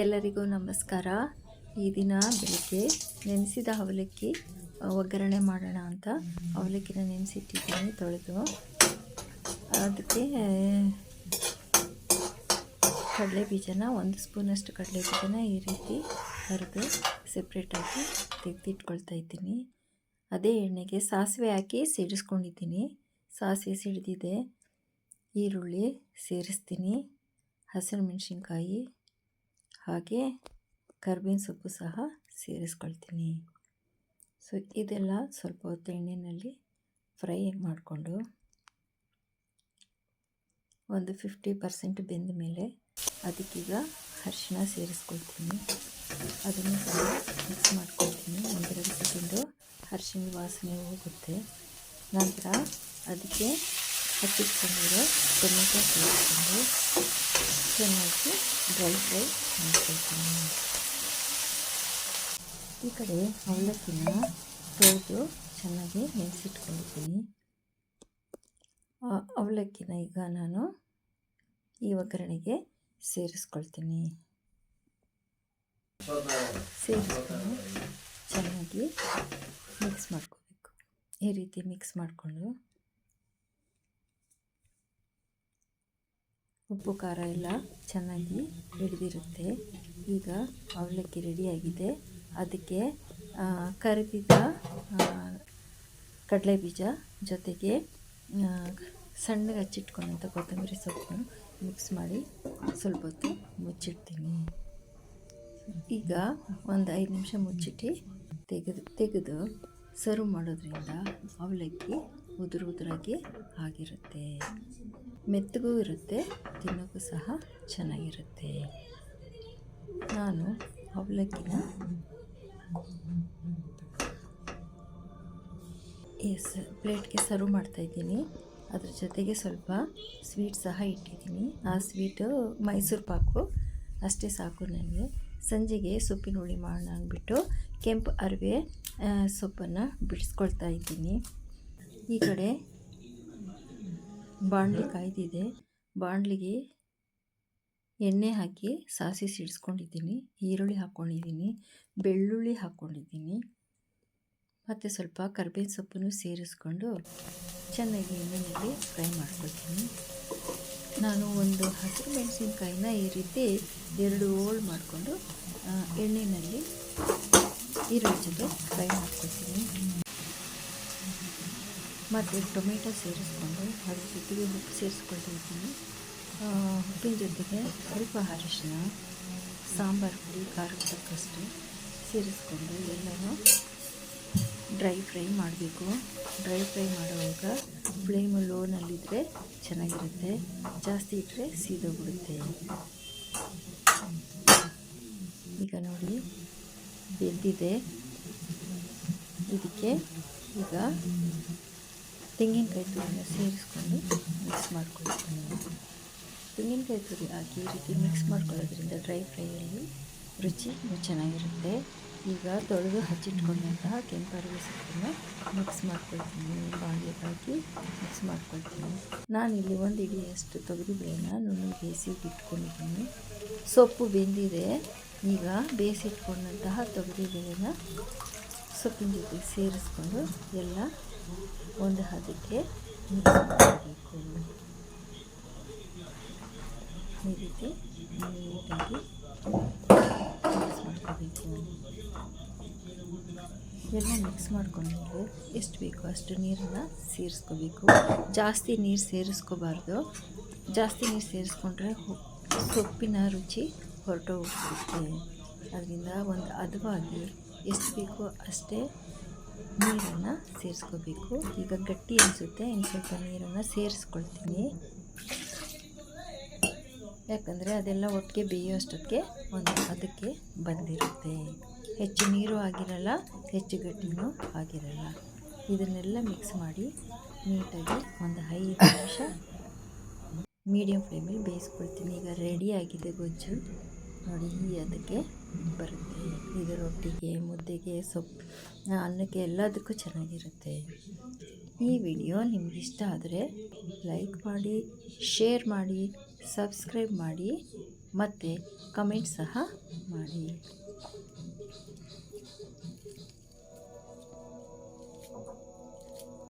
ಎಲ್ಲರಿಗೂ ನಮಸ್ಕಾರ. ಈ ದಿನ ಬೆಳಿಗ್ಗೆ ನೆನೆಸಿದ ಅವಲಕ್ಕಿ ಒಗ್ಗರಣೆ ಮಾಡೋಣ ಅಂತ ಅವಲಕ್ಕಿನ ನೆನೆಸಿಟ್ಟಿದ್ದೀನಿ ತೊಳೆದು. ಅದಕ್ಕೆ ಕಡಲೆ ಬೀಜನ ಒಂದು ಸ್ಪೂನಷ್ಟು ಕಡಲೆ ಬೀಜನ ಈ ರೀತಿ ಹರಿದು ಸೆಪ್ರೇಟಾಗಿ ತೆಗೆದಿಟ್ಕೊಳ್ತಾ ಇದ್ದೀನಿ. ಅದೇ ಎಣ್ಣೆಗೆ ಸಾಸಿವೆ ಹಾಕಿ ಸಿಡಿಸ್ಕೊಂಡಿದ್ದೀನಿ. ಸಾಸಿವೆ ಸಿಡಿದಿದೆ. ಈರುಳ್ಳಿ ಸೇರಿಸ್ತೀನಿ. ಹಸಿರು ಮೆಣಸಿನ್ಕಾಯಿ ಹಾಗೆ ಕರ್ಬೇವಿನ ಸೊಪ್ಪು ಸಹ ಸೇರಿಸ್ಕೊಳ್ತೀನಿ. ಸೊ ಇದೆಲ್ಲ ಸ್ವಲ್ಪ ಹೊತ್ತು ಎಣ್ಣೆಯಲ್ಲಿ ಫ್ರೈ ಮಾಡಿಕೊಂಡು ಒಂದು ಫಿಫ್ಟಿ ಪರ್ಸೆಂಟ್ ಬೆಂದ ಮೇಲೆ ಅದಕ್ಕೀಗ ಅರಿಶಿನ ಸೇರಿಸ್ಕೊಳ್ತೀನಿ. ಅದನ್ನು ಸಹ ಮಿಕ್ಸ್ ಮಾಡ್ಕೊಳ್ತೀನಿ. ಒಂದೆರಡು ಸೆಕೆಂಡು ಅರಿಶಿನ ವಾಸನೆ ಹೋಗುತ್ತೆ. ನಂತರ ಅದಕ್ಕೆ ಹಚ್ಚಿಟ್ಕೊಂಡಿರೋ ಟೊಮೆಟೊ ಸೇರಿಸ್ಕೊಂಡು ಚೆನ್ನಾಗಿ ಮಾಡ್ಕೊಳ್ತೀನಿ ಈ ಕಡೆ ಅವಲಕ್ಕಿನ ತೊಳೆದು ಚೆನ್ನಾಗಿ ನೆನೆಸಿಟ್ಕೊಂಡಿದ್ದೀನಿ. ಅವಲಕ್ಕಿನ ಈಗ ನಾನು ಈ ಒಗ್ಗರಣೆಗೆ ಸೇರಿಸ್ಕೊಳ್ತೀನಿ. ಸೇರಿಸ್ಕೊಂಡು ಚೆನ್ನಾಗಿ ಮಿಕ್ಸ್ ಮಾಡ್ಕೋಬೇಕು. ಈ ರೀತಿ ಮಿಕ್ಸ್ ಮಾಡಿಕೊಂಡು ಉಪ್ಪು ಖಾರ ಎಲ್ಲ ಚೆನ್ನಾಗಿ ಹಿಡಿದಿರುತ್ತೆ. ಈಗ ಅವಲಕ್ಕಿ ರೆಡಿಯಾಗಿದೆ ಅದಕ್ಕೆ ಕರಿದಿದ್ದ ಕಡಲೆ ಬೀಜ ಜೊತೆಗೆ ಸಣ್ಣಗೆ ಹಚ್ಚಿಟ್ಕೊಂಡಂಥ ಕೊತ್ತಂಬರಿ ಸೊಪ್ಪನ್ನು ಮಿಕ್ಸ್ ಮಾಡಿ ಸ್ವಲ್ಪ ಹೊತ್ತು ಮುಚ್ಚಿಡ್ತೀನಿ. ಈಗ ಒಂದು ಐದು ನಿಮಿಷ ಮುಚ್ಚಿಟ್ಟು ತೆಗೆದು ತೆಗೆದು ಸರ್ವ್ ಮಾಡೋದ್ರಿಂದ ಅವಲಕ್ಕಿ ಉದುರು ಉದುರಾಗಿ ಆಗಿರುತ್ತೆ. ಮೆತ್ತಗೂ ಇರುತ್ತೆ, ತಿನ್ನೋಕ್ಕೂ ಸಹ ಚೆನ್ನಾಗಿರುತ್ತೆ. ನಾನು ಅವಲಕ್ಕಿನ ಎಸ್, ಪ್ಲೇಟ್ಗೆ ಸರ್ವ್ ಮಾಡ್ತಾಯಿದ್ದೀನಿ ಅದ್ರ ಜೊತೆಗೆ ಸ್ವಲ್ಪ ಸ್ವೀಟ್ ಸಹ ಇಟ್ಟಿದ್ದೀನಿ. ಆ ಸ್ವೀಟು ಮೈಸೂರು ಪಾಕು, ಅಷ್ಟೇ ಸಾಕು ನನಗೆ. ಸಂಜೆಗೆ ಸೊಪ್ಪಿನ ಹುಳಿ ಮಾಡೋಣ ಅಂದ್ಬಿಟ್ಟು ಕೆಂಪು ಅರಿವೆ ಸೊಪ್ಪನ್ನು ಬಿಡಿಸ್ಕೊಳ್ತಾ ಇದ್ದೀನಿ. ಈ ಕಡೆ ಬಾಣಲಿ ಕಾಯ್ದಿದೆ. ಬಾಣಲಿಗೆ ಎಣ್ಣೆ ಹಾಕಿ ಸಾಸಿ ಸಿಡಿಸ್ಕೊಂಡಿದ್ದೀನಿ. ಈರುಳ್ಳಿ ಹಾಕ್ಕೊಂಡಿದ್ದೀನಿ. ಬೆಳ್ಳುಳ್ಳಿ ಹಾಕ್ಕೊಂಡಿದ್ದೀನಿ. ಮತ್ತು ಸ್ವಲ್ಪ ಕರ್ಬೇವಿನ ಸೊಪ್ಪನ್ನು ಸೇರಿಸ್ಕೊಂಡು ಚೆನ್ನಾಗಿ ಎಣ್ಣೆಯಲ್ಲಿ ಫ್ರೈ ಮಾಡ್ಕೊಳ್ತೀನಿ. ನಾನು ಒಂದು ಹಸಿರು ಮೆಣಸಿನ್ಕಾಯಿನ ಈ ರೀತಿ ಎರಡು ಓಲ್ ಮಾಡಿಕೊಂಡು ಎಣ್ಣೆಯಲ್ಲಿ ಈರುಳ್ಳಿ ಜೊತೆ ಫ್ರೈ ಮಾಡ್ಕೊಳ್ತೀನಿ. ಮತ್ತು ಟೊಮೆಟೊ ಸೇರಿಸ್ಕೊಂಡು ಅದ್ರ ಜೊತೆಗೆ ಉಪ್ಪು ಸೇರಿಸ್ಕೊಳ್ತಾ ಇದ್ದೀನಿ ಉಪ್ಪಿನ ಜೊತೆಗೆ ಸ್ವಲ್ಪ ಅರಿಶಿನ ಸಾಂಬಾರು ಪುಡಿ ಖಾರಕ್ಕೆ ತಕ್ಕಷ್ಟು ಸೇರಿಸ್ಕೊಂಡು ಎಲ್ಲನೂ ಡ್ರೈ ಫ್ರೈ ಮಾಡಬೇಕು. ಡ್ರೈ ಫ್ರೈ ಮಾಡುವಾಗ ಫ್ಲೇಮ್ ಲೋನಲ್ಲಿದ್ದರೆ ಚೆನ್ನಾಗಿರುತ್ತೆ. ಜಾಸ್ತಿ ಇಟ್ಟರೆ ಸೀದೋಗ್ಬಿಡುತ್ತೆ. ಈಗ ನೋಡಿ, ಬೆಂದಿದೆ. ಇದಕ್ಕೆ ಈಗ ತೆಂಗಿನಕಾಯಿ ತುರಿನ ಸೇರಿಸ್ಕೊಂಡು ಮಿಕ್ಸ್ ಮಾಡ್ಕೊಳ್ತೀನಿ. ತೆಂಗಿನಕಾಯಿ ತುರಿ ಹಾಕಿ ಈ ರೀತಿ ಮಿಕ್ಸ್ ಮಾಡ್ಕೊಳ್ಳೋದ್ರಿಂದ ಡ್ರೈ ಫ್ರೈಯಲ್ಲಿ ರುಚಿ ಚೆನ್ನಾಗಿರುತ್ತೆ. ಈಗ ತೊಳೆದು ಹಚ್ಚಿಟ್ಕೊಂಡಂತಹ ಕೆಂಪರಿಗೆ ಸೊಪ್ಪನ್ನು ಮಿಕ್ಸ್ ಮಾಡ್ಕೊಳ್ತೀನಿ. ಬಾಳೆ ಹಾಕಿ ಮಿಕ್ಸ್ ಮಾಡ್ಕೊಳ್ತೀನಿ. ನಾನಿಲ್ಲಿ ಒಂದು ಇಡಿಯಷ್ಟು ತೊಗರಿಬೇಳೆನ ನುಣ್ಣು ಬೇಯಿಸಿ ಇಟ್ಕೊಂಡಿದ್ದೀನಿ. ಸೊಪ್ಪು ಬೆಂದಿದೆ. ಈಗ ಬೇಯಿಸಿಟ್ಕೊಂಡಂತಹ ತೊಗರಿಬೇಳೆನ ಸೊಪ್ಪಿನ ಜೊತೆ ಸೇರಿಸ್ಕೊಂಡು ಎಲ್ಲ ಒಂದು ಹದಕ್ಕೆ ಮಿಕ್ಸ್ ಮಾಡಬೇಕು ಈ ರೀತಿ ನೀಟಾಗಿ ಮಿಕ್ಸ್ ಮಾಡ್ಕೋಬೇಕು. ಎಲ್ಲ ಮಿಕ್ಸ್ ಮಾಡ್ಕೊಂಡು ಎಷ್ಟು ಬೇಕು ಅಷ್ಟು ನೀರನ್ನು ಸೇರಿಸ್ಕೋಬೇಕು. ಜಾಸ್ತಿ ನೀರು ಸೇರಿಸ್ಕೋಬಾರ್ದು. ಜಾಸ್ತಿ ನೀರು ಸೇರಿಸ್ಕೊಂಡ್ರೆ ಸೊಪ್ಪಿನ ರುಚಿ ಹೊರಟೋಗ್ಬಿಡುತ್ತೆ. ಅದರಿಂದ ಒಂದು ಹದವಾಗಿ ಎಷ್ಟು ಬೇಕೋ ಅಷ್ಟೇ ನೀರನ್ನು ಸೇರಿಸ್ಕೋಬೇಕು. ಈಗ ಗಟ್ಟಿ ಅನಿಸುತ್ತೆ ಇನ್ನು ಸ್ವಲ್ಪ ನೀರನ್ನು ಸೇರಿಸ್ಕೊಳ್ತೀನಿ. ಯಾಕಂದರೆ ಅದೆಲ್ಲ ಒಟ್ಟಿಗೆ ಬೇಯೋಷ್ಟಕ್ಕೆ ಒಂದು ಅದಕ್ಕೆ ಬಂದಿರುತ್ತೆ. ಹೆಚ್ಚು ನೀರು ಆಗಿರಲ್ಲ, ಹೆಚ್ಚು ಗಟ್ಟಿನೂ ಆಗಿರಲ್ಲ. ಇದನ್ನೆಲ್ಲ ಮಿಕ್ಸ್ ಮಾಡಿ ನೀಟಾಗಿ ಒಂದು ಐದು ನಿಮಿಷ ಮೀಡಿಯಮ್ ಫ್ಲೇಮಲ್ಲಿ ಬೇಯಿಸ್ಕೊಳ್ತೀನಿ. ಈಗ ರೆಡಿ ಆಗಿದೆ ಗೊಜ್ಜು. ನೋಡಿ ಅದಕ್ಕೆ ಬರುತ್ತೆ. ಇದು ರೊಟ್ಟಿಗೆ ಮುದ್ದೆಗೆ, ಸೊಪ್ಪು, ಅನ್ನಕ್ಕೆ ಎಲ್ಲದಕ್ಕೂ ಚೆನ್ನಾಗಿರುತ್ತೆ. ಈ ವಿಡಿಯೋ ನಿಮ್ಗೆ ಇಷ್ಟ ಆದರೆ ಲೈಕ್ ಮಾಡಿ, ಶೇರ್ ಮಾಡಿ, ಸಬ್ಸ್ಕ್ರೈಬ್ ಮಾಡಿ, ಮತ್ತು ಕಮೆಂಟ್ ಸಹ ಮಾಡಿ.